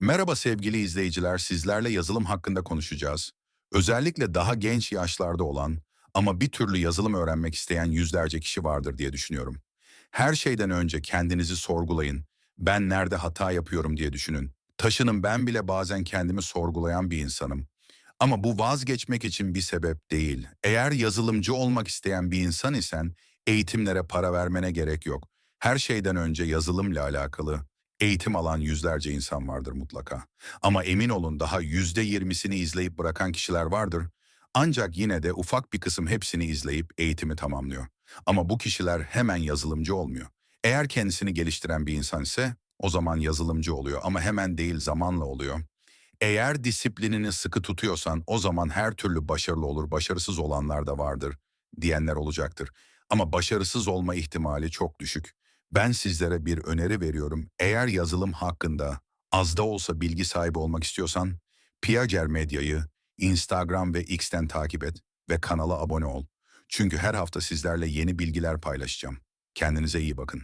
Merhaba sevgili izleyiciler, sizlerle yazılım hakkında konuşacağız. Özellikle daha genç yaşlarda olan ama bir türlü yazılım öğrenmek isteyen yüzlerce kişi vardır diye düşünüyorum. Her şeyden önce kendinizi sorgulayın. Ben nerede hata yapıyorum diye düşünün. Taşının ben bile bazen kendimi sorgulayan bir insanım. Ama bu vazgeçmek için bir sebep değil. Eğer yazılımcı olmak isteyen bir insan isen eğitimlere para vermene gerek yok. Her şeyden önce yazılımla alakalı eğitim alan yüzlerce insan vardır mutlaka. Ama emin olun daha yüzde yirmisini izleyip bırakan kişiler vardır. Ancak yine de ufak bir kısım hepsini izleyip eğitimi tamamlıyor. Ama bu kişiler hemen yazılımcı olmuyor. Eğer kendisini geliştiren bir insan ise o zaman yazılımcı oluyor ama hemen değil zamanla oluyor. Eğer disiplinini sıkı tutuyorsan o zaman her türlü başarılı olur, başarısız olanlar da vardır diyenler olacaktır. Ama başarısız olma ihtimali çok düşük. Ben sizlere bir öneri veriyorum. Eğer yazılım hakkında az da olsa bilgi sahibi olmak istiyorsan Piager Medya'yı Instagram ve X'ten takip et ve kanala abone ol. Çünkü her hafta sizlerle yeni bilgiler paylaşacağım. Kendinize iyi bakın.